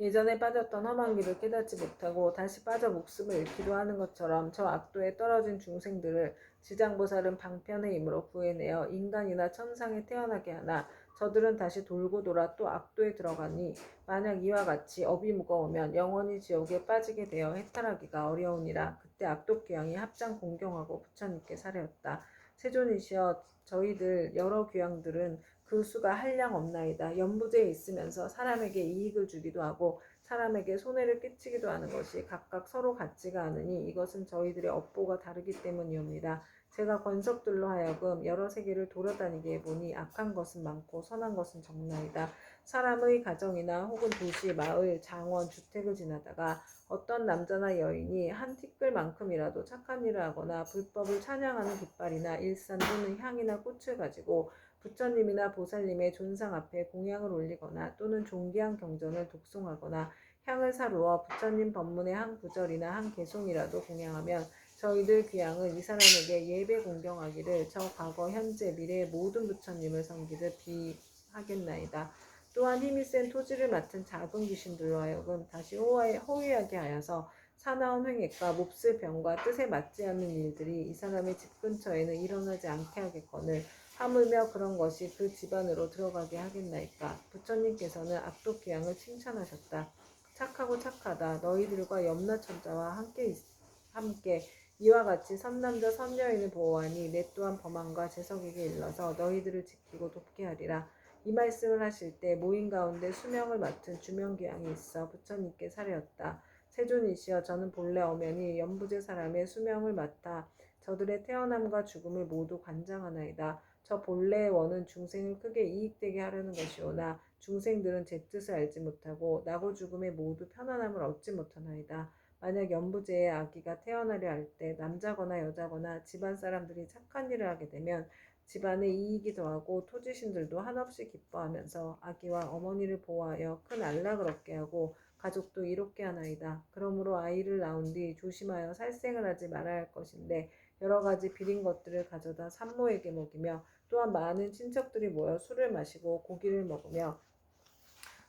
예전에 빠졌던 험한 길을 깨닫지 못하고 다시 빠져 목숨을 잃기도 하는 것처럼 저 악도에 떨어진 중생들을 지장보살은 방편의 힘으로 구해내어 인간이나 천상에 태어나게 하나 저들은 다시 돌고 돌아 또 악도에 들어가니 만약 이와 같이 업이 무거우면 영원히 지옥에 빠지게 되어 해탈하기가 어려우니라 그때 악도 귀양이 합장 공경하고 부처님께 사례었다. 세존이시여 저희들 여러 귀양들은 그 수가 한량 없나이다. 연부제에 있으면서 사람에게 이익을 주기도 하고 사람에게 손해를 끼치기도 하는 것이 각각 서로 같지가 않으니 이것은 저희들의 업보가 다르기 때문이옵니다. 제가 권석들로 하여금 여러 세계를 돌아다니게 해보니 악한 것은 많고 선한 것은 적나이다. 사람의 가정이나 혹은 도시, 마을, 장원, 주택을 지나다가 어떤 남자나 여인이 한 티끌만큼이라도 착한 일을 하거나 불법을 찬양하는 깃발이나 일산 또는 향이나 꽃을 가지고 부처님이나 보살님의 존상 앞에 공양을 올리거나 또는 존귀한 경전을 독송하거나 향을 사루어 부처님 법문의 한 구절이나 한 개송이라도 공양하면 저희들 귀양은 이 사람에게 예배 공경하기를 저 과거 현재 미래의 모든 부처님을 섬기듯 비하겠나이다. 또한 힘이 센 토지를 맡은 작은 귀신들로 하여금 다시 호위하게 하여서 사나운 횡액과 몹쓸 병과 뜻에 맞지 않는 일들이 이 사람의 집 근처에는 일어나지 않게 하겠거늘 하물며 그런 것이 그 집안으로 들어가게 하겠나이까 부처님께서는 악독 귀양을 칭찬하셨다. 착하고 착하다 너희들과 염라천자와 함께 있- 함께 이와 같이 선남자 선여인을 보호하니 내 또한 범한과 재석에게 일러서 너희들을 지키고 돕게 하리라. 이 말씀을 하실 때 모인 가운데 수명을 맡은 주명귀양이 있어 부처님께 사례었다. 세존이시여 저는 본래 엄연히 연부제 사람의 수명을 맡아 저들의 태어남과 죽음을 모두 관장하나이다. 저 본래의 원은 중생을 크게 이익되게 하려는 것이오나 중생들은 제 뜻을 알지 못하고 나고 죽음에 모두 편안함을 얻지 못하나이다. 만약 연부제의 아기가 태어나려 할 때 남자거나 여자거나 집안 사람들이 착한 일을 하게 되면 집안에 이익이 더하고 토지신들도 한없이 기뻐하면서 아기와 어머니를 보호하여 큰 안락을 얻게 하고 가족도 이롭게 하나이다. 그러므로 아이를 낳은 뒤 조심하여 살생을 하지 말아야 할 것인데 여러 가지 비린 것들을 가져다 산모에게 먹이며 또한 많은 친척들이 모여 술을 마시고 고기를 먹으며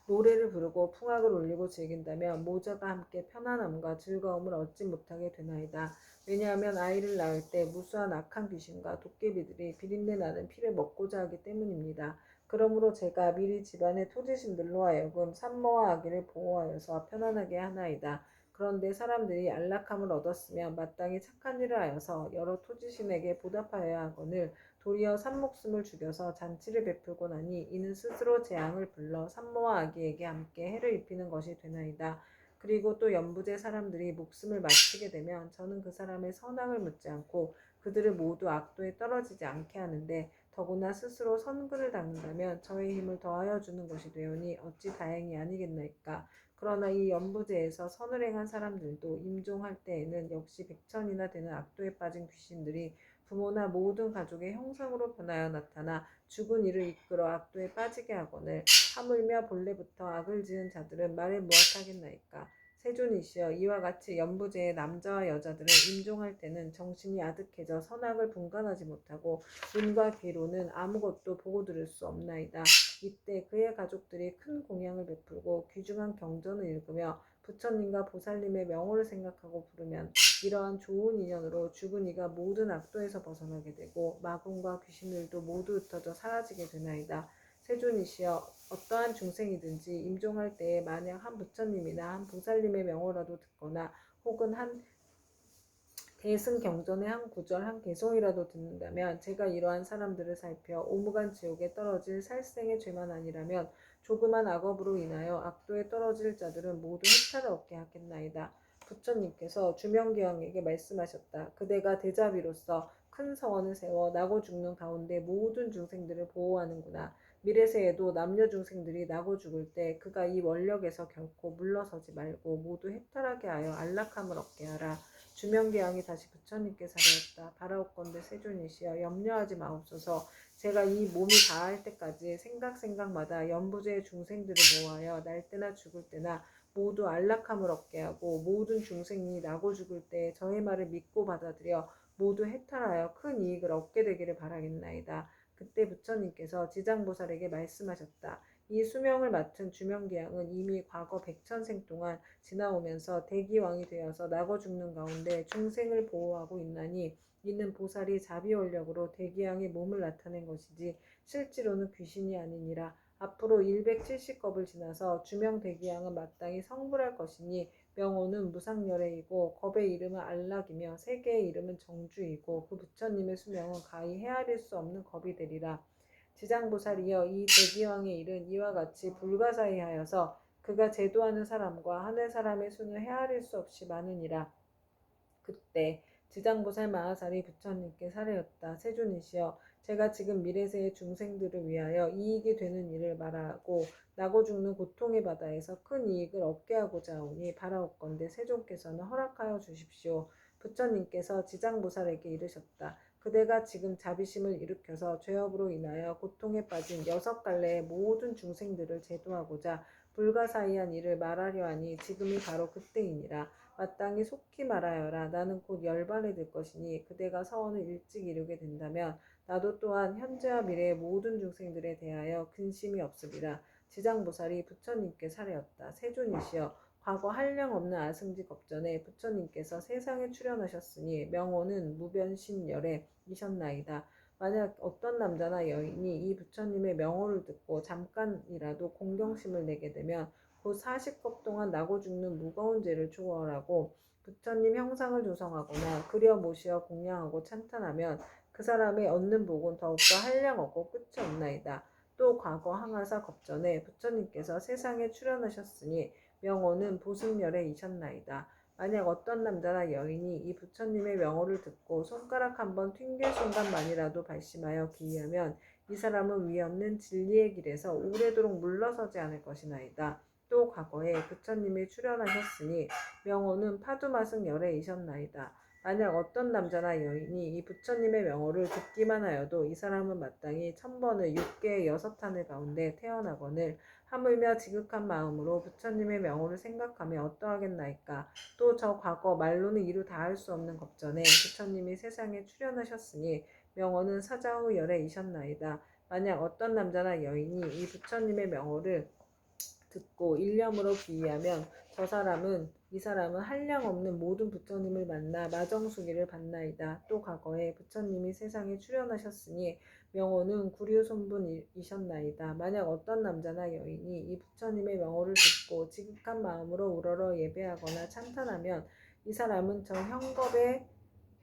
노래를 부르고 풍악을 울리고 즐긴다면 모자가 함께 편안함과 즐거움을 얻지 못하게 되나이다. 왜냐하면 아이를 낳을 때 무수한 악한 귀신과 도깨비들이 비린내 나는 피를 먹고자 하기 때문입니다. 그러므로 제가 미리 집안의 토지신들로 하여금 산모와 아기를 보호하여서 편안하게 하나이다. 그런데 사람들이 안락함을 얻었으면 마땅히 착한 일을 하여서 여러 토지신에게 보답하여야 하거늘 도리어 산목숨을 죽여서 잔치를 베풀고 나니 이는 스스로 재앙을 불러 산모와 아기에게 함께 해를 입히는 것이 되나이다. 그리고 또 연부제 사람들이 목숨을 마치게 되면 저는 그 사람의 선악을 묻지 않고 그들을 모두 악도에 떨어지지 않게 하는데 더구나 스스로 선글을 닦는다면 저의 힘을 더하여 주는 것이 되오니 어찌 다행이 아니겠나이까. 그러나 이 연부제에서 선을 행한 사람들도 임종할 때에는 역시 백천이나 되는 악도에 빠진 귀신들이 부모나 모든 가족의 형상으로 변하여 나타나 죽은 이를 이끌어 악도에 빠지게 하거늘 하물며 본래부터 악을 지은 자들은 말에 무엇하겠나이까 세존이시여 이와 같이 연부제의 남자와 여자들은 임종할 때는 정신이 아득해져 선악을 분간하지 못하고 눈과 귀로는 아무것도 보고 들을 수 없나이다 이때 그의 가족들이 큰 공양을 베풀고 귀중한 경전을 읽으며 부처님과 보살님의 명호를 생각하고 부르면 이러한 좋은 인연으로 죽은 이가 모든 악도에서 벗어나게 되고 마군과 귀신들도 모두 흩어져 사라지게 되나이다. 세존이시여 어떠한 중생이든지 임종할 때에 만약 한 부처님이나 한 보살님의 명호라도 듣거나 혹은 한 대승 경전의 한 구절 한 개송이라도 듣는다면 제가 이러한 사람들을 살펴 오무간 지옥에 떨어질 살생의 죄만 아니라면 조그만 악업으로 인하여 악도에 떨어질 자들은 모두 해탈을 얻게 하겠나이다. 부처님께서 주명기왕에게 말씀하셨다. 그대가 대자비로서 큰 서원을 세워 나고 죽는 가운데 모든 중생들을 보호하는구나. 미래세에도 남녀 중생들이 나고 죽을 때 그가 이 원력에서 결코 물러서지 말고 모두 해탈하게 하여 안락함을 얻게 하라. 주명기왕이 다시 부처님께 사례했다. 바라옵건대 세존이시여 염려하지 마옵소서. 제가 이 몸이 다할 때까지 생각 생각마다 연부제의 중생들을 모아여 날 때나 죽을 때나 모두 안락함을 얻게 하고 모든 중생이 나고 죽을 때 저의 말을 믿고 받아들여 모두 해탈하여 큰 이익을 얻게 되기를 바라겠나이다. 그때 부처님께서 지장보살에게 말씀하셨다. 이 수명을 맡은 주명기양은 이미 과거 백천생 동안 지나오면서 대기왕이 되어서 나고 죽는 가운데 중생을 보호하고 있나니 이는 보살이 자비원력으로 대기양의 몸을 나타낸 것이지 실제로는 귀신이 아니니라. 앞으로 170겁을 지나서 주명 대기양은 마땅히 성불할 것이니 명호는 무상열애이고 겁의 이름은 안락이며 세계의 이름은 정주이고 그 부처님의 수명은 가히 헤아릴 수 없는 겁이 되리라. 지장보살이여 이 대기왕의 일은 이와 같이 불가사의하여서 그가 제도하는 사람과 하늘 사람의 수는 헤아릴 수 없이 많으니라. 그때 지장보살 마하살이 부처님께 사례였다. 세존이시여 제가 지금 미래세의 중생들을 위하여 이익이 되는 일을 말하고 나고 죽는 고통의 바다에서 큰 이익을 얻게 하고자 하오니 바라옵건대 세존께서는 허락하여 주십시오. 부처님께서 지장보살에게 이르셨다. 그대가 지금 자비심을 일으켜서 죄업으로 인하여 고통에 빠진 여섯 갈래의 모든 중생들을 제도하고자 불가사의한 일을 말하려 하니 지금이 바로 그때이니라. 마땅히 속히 말하여라. 나는 곧 열반이 될 것이니 그대가 서원을 일찍 이루게 된다면 나도 또한 현재와 미래의 모든 중생들에 대하여 근심이 없으리라. 지장보살이 부처님께 사례였다. 세존이시여 과거 한량 없는 아승지 겁전에 부처님께서 세상에 출현하셨으니 명호는 무변신열애이셨나이다. 만약 어떤 남자나 여인이 이 부처님의 명호를 듣고 잠깐이라도 공경심을 내게 되면 곧 40겁 동안 나고 죽는 무거운 죄를 초월하고 부처님 형상을 조성하거나 그려 모시어 공양하고 찬탄하면 그 사람의 얻는 복은 더욱더 한량 없고 끝이 없나이다. 또 과거 항아사 겁전에 부처님께서 세상에 출현하셨으니 명호는 보승열애이셨나이다. 만약 어떤 남자나 여인이 이 부처님의 명호를 듣고 손가락 한번 튕길 순간만이라도 발심하여 기이하면 이 사람은 위없는 진리의 길에서 오래도록 물러서지 않을 것이나이다. 또 과거에 부처님이 출현하셨으니 명호는 파두마승 열애이셨나이다. 만약 어떤 남자나 여인이 이 부처님의 명호를 듣기만 하여도 이 사람은 마땅히 천번을 육개의 여섯 하늘 가운데 태어나거늘 하물며 지극한 마음으로 부처님의 명호를 생각하며 어떠하겠나이까. 또 저 과거 말로는 이루 다 할 수 없는 겁전에 부처님이 세상에 출현하셨으니 명호는 사자후 열애이셨나이다. 만약 어떤 남자나 여인이 이 부처님의 명호를 듣고 일념으로 비유하면 저 사람은 이 사람은 한량 없는 모든 부처님을 만나 마정수기를 받나이다. 또 과거에 부처님이 세상에 출현하셨으니 명호는 구류손분이셨나이다. 만약 어떤 남자나 여인이 이 부처님의 명호를 듣고 지극한 마음으로 우러러 예배하거나 찬탄하면 이 사람은 저 형겁의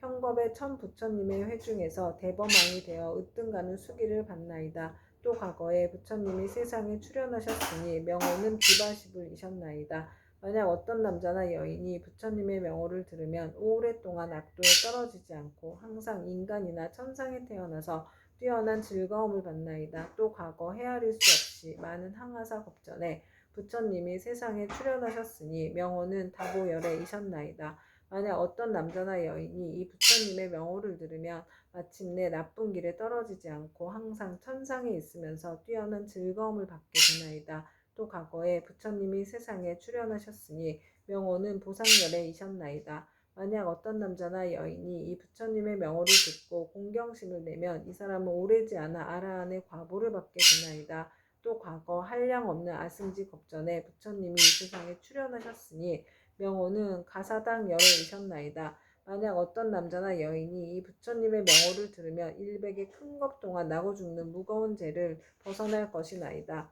형겁의 천 부처님의 회중에서 대범왕이 되어 으뜸가는 수기를 받나이다. 또 과거에 부처님이 세상에 출현하셨으니 명호는 비바시불이셨나이다. 만약 어떤 남자나 여인이 부처님의 명호를 들으면 오랫동안 악도에 떨어지지 않고 항상 인간이나 천상에 태어나서 뛰어난 즐거움을 받나이다. 또 과거 헤아릴 수 없이 많은 항아사 겁전에 부처님이 세상에 출현하셨으니 명호는 다보열애이셨나이다. 만약 어떤 남자나 여인이 이 부처님의 명호를 들으면 마침내 나쁜 길에 떨어지지 않고 항상 천상에 있으면서 뛰어난 즐거움을 받게 되나이다. 또 과거에 부처님이 세상에 출현하셨으니 명호는 보상열애이셨나이다. 만약 어떤 남자나 여인이 이 부처님의 명호를 듣고 공경심을 내면 이 사람은 오래지 않아 아라한의 과보를 받게 되나이다. 또 과거 한량 없는 아승지 겁전에 부처님이 이 세상에 출현하셨으니 명호는 가사당 열애이셨나이다. 만약 어떤 남자나 여인이 이 부처님의 명호를 들으면 일백의 큰겁 동안 나고 죽는 무거운 죄를 벗어날 것이나이다.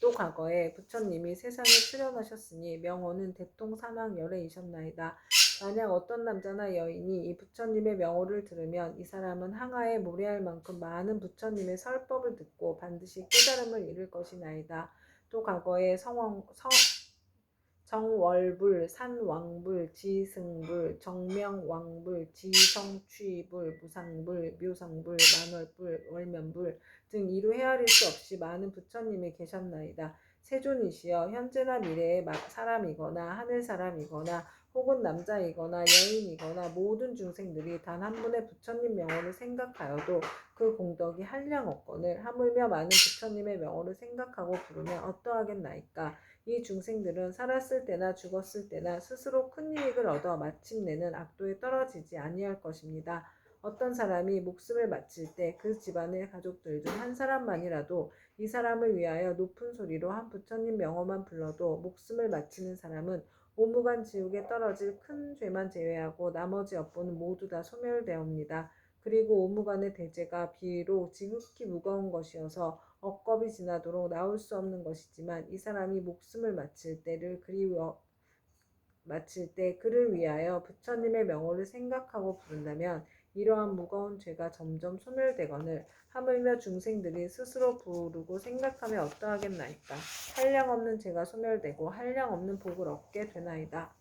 또 과거에 부처님이 세상에 출현하셨으니 명호는 대통 사망 열애이셨나이다. 만약 어떤 남자나 여인이 이 부처님의 명호를 들으면 이 사람은 항아에 모래할 만큼 많은 부처님의 설법을 듣고 반드시 깨달음을 이룰 것이나이다. 또 과거에 성왕, 성, 정월불, 산왕불, 지승불, 정명왕불, 지성취불, 무상불, 묘상불, 만월불, 월면불 등 이루 헤아릴 수 없이 많은 부처님이 계셨나이다. 세존이시여 현재나 미래의 사람이거나 하늘 사람이거나 혹은 남자이거나 여인이거나 모든 중생들이 단 한 분의 부처님 명호를 생각하여도 그 공덕이 한량 없거늘 하물며 많은 부처님의 명호를 생각하고 부르면 어떠하겠나이까 이 중생들은 살았을 때나 죽었을 때나 스스로 큰 이익을 얻어 마침내는 악도에 떨어지지 아니할 것입니다. 어떤 사람이 목숨을 마칠 때 그 집안의 가족들 중 한 사람만이라도 이 사람을 위하여 높은 소리로 한 부처님 명호만 불러도 목숨을 마치는 사람은 오무간 지옥에 떨어질 큰 죄만 제외하고 나머지 업보는 모두 다 소멸되옵니다. 그리고 오무간의 대제가 비록 지극히 무거운 것이어서 억겁이 지나도록 나올 수 없는 것이지만 이 사람이 목숨을 마칠 때를 그리워 마칠 때 그를 위하여 부처님의 명호를 생각하고 부른다면 이러한 무거운 죄가 점점 소멸되거늘 하물며 중생들이 스스로 부르고 생각하며 어떠하겠나이까 한량 없는 죄가 소멸되고 한량 없는 복을 얻게 되나이다.